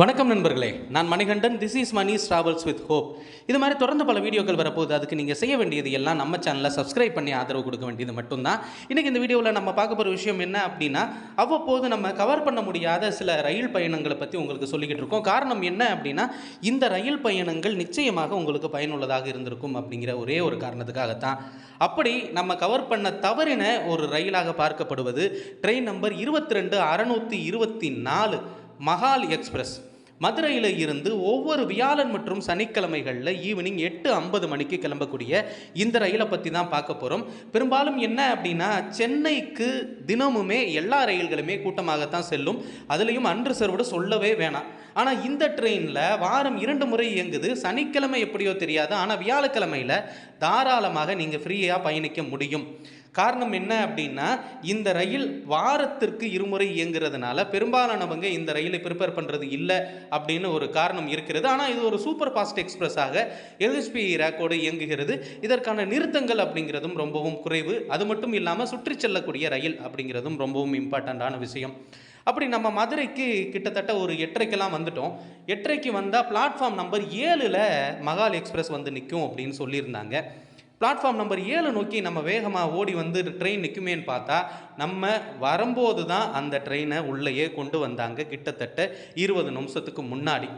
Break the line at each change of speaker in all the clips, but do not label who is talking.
வணக்கம் நண்பர்களே நான் Manikandan this is Mani Travels with hope இது மாதிரி தொடர்ந்து பல வீடியோக்கள் வரப்போகுது அதுக்கு நீங்கள் செய்ய வேண்டியது எல்லாம் நம்ம சேனலில் சப்ஸ்கிரைப் பண்ணி ஆதரவு கொடுக்க வேண்டியது மட்டும்தான் இன்றைக்கி இந்த வீடியோவில் நம்ம பார்க்க போகிற விஷயம் என்ன அப்படின்னா அவ்வப்போது நம்ம கவர் பண்ண முடியாத சில ரயில் பயணங்களை பற்றி உங்களுக்கு சொல்லிக்கிட்டு இருக்கோம் காரணம் என்ன அப்படின்னா இந்த ரயில் பயணங்கள் நிச்சயமாக உங்களுக்கு பயனுள்ளதாக இருந்திருக்கும் அப்படிங்கிற ஒரே ஒரு காரணத்துக்காகத்தான் அப்படி நம்ம கவர் பண்ண தவறின ஒரு ரயிலாக பார்க்கப்படுவது ட்ரெயின் நம்பர் இருபத்தி ரெண்டு அறநூற்றி இருபத்தி நாலு மகால் எக்ஸ்பிரஸ் மதுரையில் இருந்து ஒவ்வொரு வியாழன் மற்றும் சனிக்கிழமைகளில் ஈவினிங் எட்டு ஐம்பது மணிக்கு கிளம்பக்கூடிய இந்த ரயிலை பற்றி தான் பார்க்க போகிறோம் பெரும்பாலும் என்ன அப்படின்னா சென்னைக்கு தினமுமே எல்லா ரயில்களுமே கூட்டமாகத்தான் செல்லும் அதுலேயும் அன்று அன்ரிசர்வ்டு சொல்லவே வேணாம் ஆனால் இந்த ட்ரெயினில் வாரம் இரண்டு முறை இயங்குது சனிக்கிழமை எப்படியோ தெரியாது ஆனால் வியாழக்கிழமையில் தாராளமாக நீங்கள் ஃப்ரீயாக பயணிக்க முடியும் காரணம் என்ன அப்படின்னா இந்த ரயில் வாரத்திற்கு இருமுறை இயங்குறதுனால பெரும்பாலானவங்க இந்த ரயிலை ப்ரிப்பேர் பண்ணுறது இல்லை அப்படின்னு ஒரு காரணம் இருக்கிறது ஆனால் இது ஒரு சூப்பர் ஃபாஸ்ட் எக்ஸ்பிரஸாக எல்எஸ்பி ரேக்கோடு இயங்குகிறது இதற்கான நிறுத்தங்கள் அப்படிங்கிறதும் ரொம்பவும் குறைவு அது மட்டும் இல்லாமல் சுற்றி செல்லக்கூடிய ரயில் அப்படிங்கிறதும் ரொம்பவும் இம்பார்ட்டண்ட்டான விஷயம் அப்படி நம்ம மதுரைக்கு கிட்டத்தட்ட ஒரு எட்டரைக்கெல்லாம் வந்துட்டோம் எட்டரைக்கு வந்தால் பிளாட்ஃபார்ம் நம்பர் ஏழில் மகால் எக்ஸ்பிரஸ் வந்து நிற்கும் அப்படின்னு சொல்லியிருந்தாங்க பிளாட்ஃபார்ம் நம்பர் ஏழு நோக்கி நம்ம வேகமாக ஓடி வந்து ட்ரெயின் நிற்குமேன்னு பார்த்தா நம்ம வரும்போது தான் அந்த ட்ரெயினை உள்ளேயே கொண்டு வந்தாங்க கிட்டத்தட்ட இருபது நிமிஷத்துக்கு முன்னாடி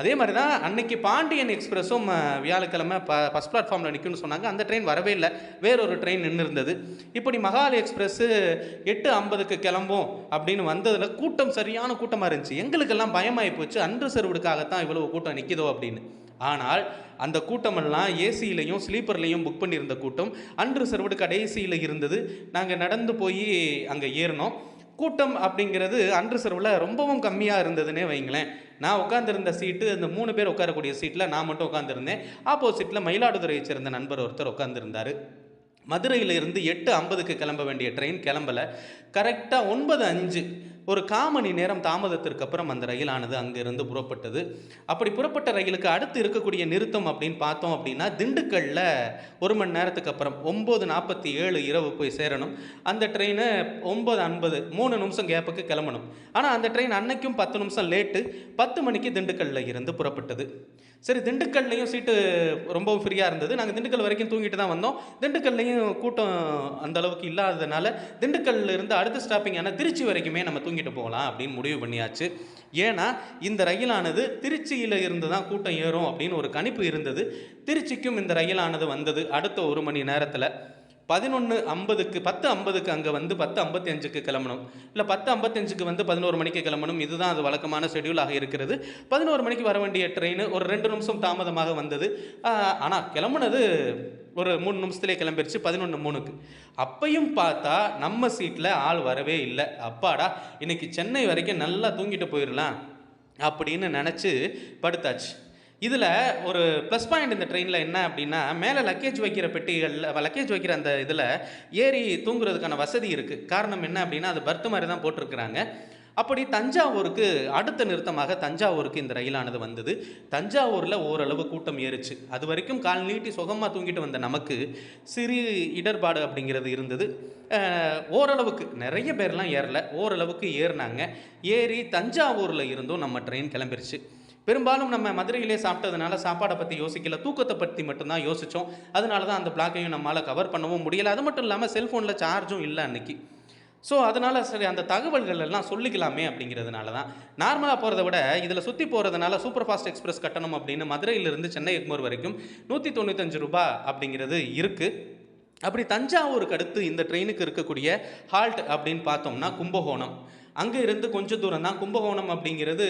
அதே மாதிரி தான் அன்னைக்கு பாண்டியன் எக்ஸ்பிரஸும் வியாழக்கிழமை ப ஃபஸ்ட் பிளாட்ஃபார்மில் நிற்கும்னு சொன்னாங்க அந்த ட்ரெயின் வரவே இல்லை வேறொரு ட்ரெயின் நின்று இருந்தது இப்படி மகாலி எக்ஸ்பிரஸ்ஸு எட்டு ஐம்பதுக்கு கிளம்பும் அப்படின்னு வந்ததில் கூட்டம் சரியான கூட்டமாக இருந்துச்சு எங்களுக்கெல்லாம் பயமாகி போச்சு அன்ரிசர்வ்டுக்காகத்தான் இவ்வளோ கூட்டம் நிற்கிதோ அப்படின்னு ஆனால் அந்த கூட்டமெல்லாம் ஏசியிலையும் ஸ்லீப்பர்லேயும் புக் பண்ணியிருந்த கூட்டம் அன்ரிசர்வ்டு கடைசியில் இருந்தது நாங்கள் நடந்து போய் அங்கே ஏறினோம் கூட்டம் அப்படிங்கிறது அன்ரிசர்வில் ரொம்பவும் கம்மியாக இருந்ததுன்னே வைங்களேன் நான் உட்காந்துருந்த சீட்டு அந்த மூணு பேர் உட்காரக்கூடிய சீட்டில் நான் மட்டும் உட்காந்துருந்தேன் ஆப்போசிட்டில் மயிலாடுதுறையை சேர்ந்த நண்பர் ஒருத்தர் உட்காந்துருந்தார் மதுரையிலிருந்து எட்டு ஐம்பதுக்கு கிளம்ப வேண்டிய ட்ரெயின் கிளம்பலை கரெக்டாக ஒன்பது அஞ்சு ஒரு காமணி நேரம் தாமதத்திற்கு அப்புறம் அந்த ரயிலானது அங்கிருந்து புறப்பட்டது அப்படி புறப்பட்ட ரயிலுக்கு அடுத்து இருக்கக்கூடிய நிறுத்தம் அப்படின்னு பார்த்தோம் அப்படின்னா திண்டுக்கல்லில் ஒரு மணி நேரத்துக்கு அப்புறம் ஒம்பது நாற்பத்தி ஏழு இரவு போய் சேரணும் அந்த ட்ரெயினை ஒம்பது ஐம்பது மூணு நிமிஷம் கேப்புக்கு கிளம்பணும் ஆனால் அந்த ட்ரெயின் அன்னைக்கும் பத்து நிமிஷம் லேட்டு பத்து மணிக்கு திண்டுக்கல்லில் இருந்து புறப்பட்டது சரி திண்டுக்கல்லையும் சீட்டு ரொம்பவும் ஃப்ரீயாக இருந்தது நாங்கள் திண்டுக்கல் வரைக்கும் தூங்கிட்டு தான் வந்தோம் திண்டுக்கல்லையும் கூட்டம் அந்த அளவுக்கு இல்லாததுனால திண்டுக்கல்ல இருந்து அடுத்த ஸ்டாப்பிங்கான திருச்சி வரைக்குமே நம்ம தூங்கிட்டு போகலாம் அப்படின்னு முடிவு பண்ணியாச்சு ஏன்னா இந்த ரயிலானது திருச்சியில் இருந்து தான் கூட்டம் ஏறும் அப்படின்னு ஒரு கணிப்பு இருந்தது திருச்சிக்கும் இந்த ரயிலானது வந்தது அடுத்த ஒரு மணி நேரத்தில் பதினொன்று ஐம்பதுக்கு பத்து ஐம்பதுக்கு அங்கே வந்து பத்து ஐம்பத்தி அஞ்சுக்கு கிளம்பணும் இல்லை பத்து ஐம்பத்தஞ்சுக்கு வந்து பதினோரு மணிக்கு கிளம்பணும் இதுதான் அது வழக்கமான ஆக இருக்கிறது பதினோரு மணிக்கு வர வேண்டிய ட்ரெயின் ஒரு ரெண்டு நிமிஷம் தாமதமாக வந்தது ஆனால் கிளம்புனது ஒரு மூணு நிமிஷத்துலேயே கிளம்பிருச்சு பதினொன்று மூணுக்கு அப்பையும் பார்த்தா நம்ம சீட்டில் ஆள் வரவே இல்லை அப்பாடா இன்றைக்கி சென்னை வரைக்கும் நல்லா தூங்கிட்டு போயிடலாம் அப்படின்னு நினச்சி படுத்தாச்சு இதில் ஒரு ப்ளஸ் பாயிண்ட் இந்த ட்ரெயினில் என்ன அப்படின்னா மேலே லக்கேஜ் வைக்கிற பெட்டிகளில் லக்கேஜ் வைக்கிற அந்த இதில் ஏறி தூங்குறதுக்கான வசதி இருக்குது காரணம் என்ன அப்படின்னா அது பர்த் மாதிரி தான் போட்டிருக்கிறாங்க அப்படி தஞ்சாவூருக்கு அடுத்த நிறுத்தமாக தஞ்சாவூருக்கு இந்த ரயிலானது வந்தது தஞ்சாவூரில் ஓரளவு கூட்டம் ஏறிச்சு அது வரைக்கும் கால் நீட்டி சுகமாக தூங்கிட்டு வந்த நமக்கு சிறு இடர்பாடு அப்படிங்கிறது இருந்தது ஓரளவுக்கு நிறைய பேர்லாம் ஏறல ஓரளவுக்கு ஏறினாங்க ஏறி தஞ்சாவூரில் இருந்தும் நம்ம ட்ரெயின் கிளம்பிருச்சு பெரும்பாலும் நம்ம மதுரையிலே சாப்பிட்டதுனால சாப்பாடை பற்றி யோசிக்கல தூக்கத்தை பற்றி மட்டும்தான் யோசித்தோம் அதனால தான் அந்த பிளாக்கையும் நம்மளால் கவர் பண்ணவும் முடியலை அது மட்டும் இல்லாமல் செல்ஃபோனில் சார்ஜும் இல்லை அன்றைக்கி ஸோ அதனால் சரி அந்த தகவல்கள் எல்லாம் சொல்லிக்கலாமே அப்படிங்கிறதுனால தான் நார்மலாக போகிறத விட இதில் சுற்றி போகிறதுனால சூப்பர் ஃபாஸ்ட் எக்ஸ்பிரஸ் கட்டணம் அப்படின்னு மதுரையிலிருந்து சென்னை எக்மூர் வரைக்கும் நூற்றி தொண்ணூத்தஞ்சு ரூபா அப்படிங்கிறது இருக்குது அப்படி தஞ்சாவூருக்கு அடுத்து இந்த ட்ரெயினுக்கு இருக்கக்கூடிய ஹால்ட் அப்படின்னு பார்த்தோம்னா கும்பகோணம் அங்கே இருந்து கொஞ்சம் தூரம் தான் கும்பகோணம் அப்படிங்கிறது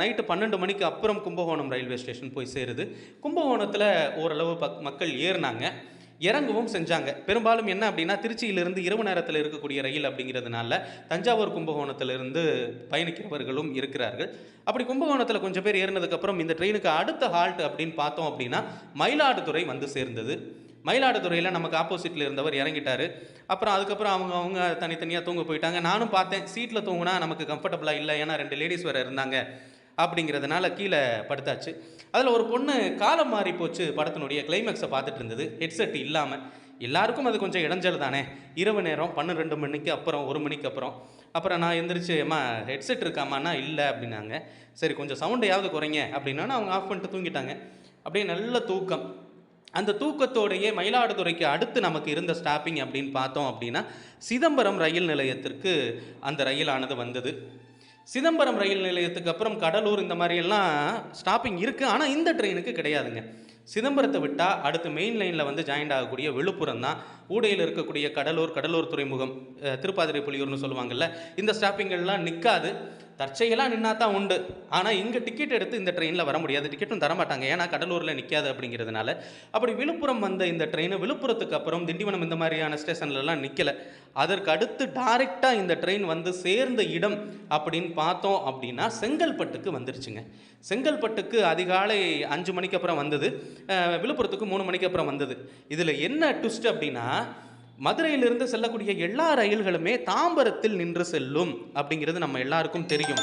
நைட்டு பன்னெண்டு மணிக்கு அப்புறம் கும்பகோணம் ரயில்வே ஸ்டேஷன் போய் சேருது கும்பகோணத்தில் ஓரளவு மக்கள் ஏறினாங்க இறங்கவும் செஞ்சாங்க பெரும்பாலும் என்ன அப்படின்னா திருச்சியிலிருந்து இரவு நேரத்தில் இருக்கக்கூடிய ரயில் அப்படிங்கிறதுனால தஞ்சாவூர் கும்பகோணத்திலிருந்து பயணிக்கிறவர்களும் இருக்கிறார்கள் அப்படி கும்பகோணத்தில் கொஞ்சம் பேர் ஏறினதுக்கப்புறம் இந்த ட்ரெயினுக்கு அடுத்த ஹால்ட் அப்படின்னு பார்த்தோம் அப்படின்னா மயிலாடுதுறை வந்து சேர்ந்தது மயிலாடுதுறையில் நமக்கு ஆப்போசிட்டில் இருந்தவர் இறங்கிட்டார் அப்புறம் அதுக்கப்புறம் அவங்க அவங்க தனித்தனியாக தூங்க போயிட்டாங்க நானும் பார்த்தேன் சீட்டில் தூங்கினா நமக்கு கம்ஃபர்டபுளாக இல்லை ஏன்னா ரெண்டு லேடிஸ் வேறு இருந்தாங்க அப்படிங்கிறதுனால கீழே படுத்தாச்சு அதில் ஒரு பொண்ணு காலம் மாறி போச்சு படத்தினுடைய கிளைமேக்ஸை பார்த்துட்டு இருந்தது ஹெட்செட் இல்லாமல் எல்லாருக்கும் அது கொஞ்சம் இடைஞ்சல் தானே இரவு நேரம் பன்னிரெண்டு மணிக்கு அப்புறம் ஒரு மணிக்கு அப்புறம் அப்புறம் நான் எந்திரிச்சு அம்மா ஹெட்செட் இருக்காமான்னா இல்லை அப்படின்னாங்க சரி கொஞ்சம் சவுண்டையாவது குறைங்க அப்படின்னா அவங்க ஆஃப் பண்ணிட்டு தூங்கிட்டாங்க அப்படியே நல்ல தூக்கம் அந்த தூக்கத்தோடையே மயிலாடுதுறைக்கு அடுத்து நமக்கு இருந்த ஸ்டாப்பிங் அப்படின்னு பார்த்தோம் அப்படின்னா சிதம்பரம் ரயில் நிலையத்திற்கு அந்த ரயிலானது வந்தது சிதம்பரம் ரயில் நிலையத்துக்கு அப்புறம் கடலூர் இந்த மாதிரியெல்லாம் ஸ்டாப்பிங் இருக்குது ஆனால் இந்த ட்ரெயினுக்கு கிடையாதுங்க சிதம்பரத்தை விட்டால் அடுத்து மெயின் லைனில் வந்து ஜாயிண்ட் ஆகக்கூடிய விழுப்புரம் தான் ஊடையில் இருக்கக்கூடிய கடலூர் கடலூர் துறைமுகம் திருப்பாதிரை புலியூர்னு சொல்லுவாங்கள்ல இந்த ஸ்டாப்பிங்கெல்லாம் நிற்காது தற்செயலாக நின்னா தான் உண்டு ஆனால் இங்கே டிக்கெட் எடுத்து இந்த ட்ரெயினில் வர முடியாது டிக்கெட்டும் தரமாட்டாங்க ஏன்னா கடலூரில் நிற்காது அப்படிங்கிறதுனால அப்படி விழுப்புரம் வந்த இந்த ட்ரெயினை விழுப்புரத்துக்கு அப்புறம் திண்டிவனம் இந்த மாதிரியான ஸ்டேஷன்லலாம் நிற்கலை அதற்கு அடுத்து டைரெக்டாக இந்த ட்ரெயின் வந்து சேர்ந்த இடம் அப்படின்னு பார்த்தோம் அப்படின்னா செங்கல்பட்டுக்கு வந்துருச்சுங்க செங்கல்பட்டுக்கு அதிகாலை அஞ்சு மணிக்கு அப்புறம் வந்தது விழுப்புரத்துக்கு மூணு மணிக்கு அப்புறம் வந்தது இதில் என்ன ட்விஸ்ட் அப்படின்னா மதுரையிலிருந்து செல்லக்கூடிய எல்லா ரயில்களுமே தாம்பரத்தில் நின்று செல்லும் அப்படிங்கிறது நம்ம எல்லாருக்கும் தெரியும்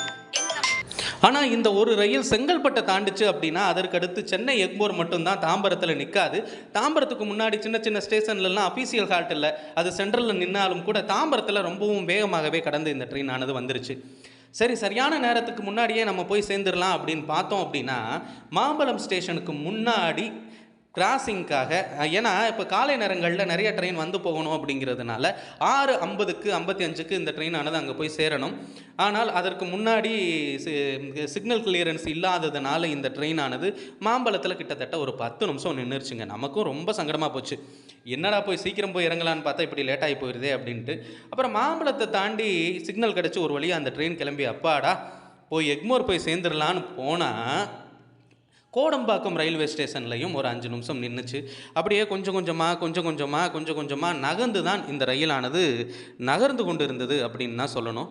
ஆனால் இந்த ஒரு ரயில் செங்கல்பட்டை தாண்டிச்சு அப்படின்னா அதற்கடுத்து சென்னை எக்மோர் மட்டும்தான் தாம்பரத்தில் நிற்காது தாம்பரத்துக்கு முன்னாடி சின்ன சின்ன ஸ்டேஷன்லலாம் அஃபீஷியல் ஹால்ட் இல்லை அது சென்ட்ரலில் நின்னாலும் கூட தாம்பரத்தில் ரொம்பவும் வேகமாகவே கடந்து இந்த ட்ரெயின் ஆனது வந்துருச்சு சரி சரியான நேரத்துக்கு முன்னாடியே நம்ம போய் சேர்ந்துடலாம் அப்படின்னு பார்த்தோம் அப்படின்னா மாம்பலம் ஸ்டேஷனுக்கு முன்னாடி கிராசிங்க்காக ஏன்னா இப்போ காலை நேரங்களில் நிறைய ட்ரெயின் வந்து போகணும் அப்படிங்கிறதுனால ஆறு ஐம்பதுக்கு ஐம்பத்தி அஞ்சுக்கு இந்த ட்ரெயினானது அங்கே போய் சேரணும் ஆனால் அதற்கு முன்னாடி சிக்னல் கிளியரன்ஸ் இல்லாததுனால இந்த ட்ரெயினானது மாம்பழத்தில் கிட்டத்தட்ட ஒரு பத்து நிமிஷம் நின்றுச்சுங்க நமக்கும் ரொம்ப சங்கடமாக போச்சு என்னடா போய் சீக்கிரம் போய் இறங்கலான்னு பார்த்தா இப்படி லேட்டாகி போயிடுதே அப்படின்ட்டு அப்புறம் மாம்பழத்தை தாண்டி சிக்னல் கிடச்சி ஒரு வழியாக அந்த ட்ரெயின் கிளம்பி அப்பாடா போய் எக்மோர் போய் சேர்ந்துடலான்னு போனால் கோடம்பாக்கம் ரயில்வே ஸ்டேஷன்லையும் ஒரு அஞ்சு நிமிஷம் நின்றுச்சு அப்படியே கொஞ்சம் கொஞ்சமாக கொஞ்சம் கொஞ்சமாக கொஞ்சம் கொஞ்சமாக நகர்ந்து தான் இந்த ரயிலானது நகர்ந்து கொண்டு இருந்தது அப்படின்னு தான் சொல்லணும்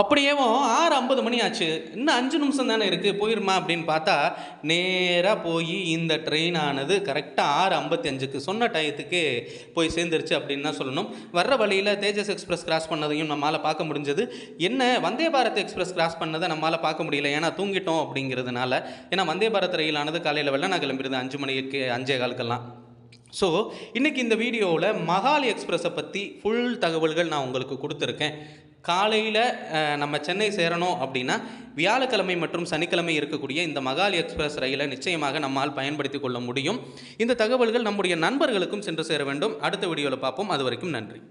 அப்படியேவும் ஆறு ஐம்பது மணி ஆச்சு இன்னும் அஞ்சு நிமிஷம் தானே இருக்குது போயிருமா அப்படின்னு பார்த்தா நேராக போய் இந்த ட்ரெயின் ஆனது கரெக்டாக ஆறு ஐம்பத்தி அஞ்சுக்கு சொன்ன டயத்துக்கு போய் சேர்ந்துருச்சு அப்படின்னு தான் சொல்லணும் வர்ற வழியில் தேஜஸ் எக்ஸ்பிரஸ் கிராஸ் பண்ணதையும் நம்மளால் பார்க்க முடிஞ்சது என்ன வந்தே பாரத் எக்ஸ்பிரஸ் கிராஸ் பண்ணதை நம்மளால் பார்க்க முடியல ஏன்னா தூங்கிட்டோம் அப்படிங்கிறதுனால ஏன்னா வந்தே பாரத் ரயிலானது காலையில் வெள்ள நான் கிளம்பிடுது அஞ்சு மணிக்கு அஞ்சே காலுக்கெல்லாம் ஸோ இன்றைக்கி இந்த வீடியோவில் மகாலி எக்ஸ்பிரஸை பற்றி ஃபுல் தகவல்கள் நான் உங்களுக்கு கொடுத்துருக்கேன் காலையில் நம்ம சென்னை சேரணும் அப்படின்னா வியாழக்கிழமை மற்றும் சனிக்கிழமை இருக்கக்கூடிய இந்த மகாலி எக்ஸ்பிரஸ் ரயிலை நிச்சயமாக நம்மால் பயன்படுத்தி கொள்ள முடியும் இந்த தகவல்கள் நம்முடைய நண்பர்களுக்கும் சென்று சேர வேண்டும் அடுத்த வீடியோவில் பார்ப்போம் அது வரைக்கும் நன்றி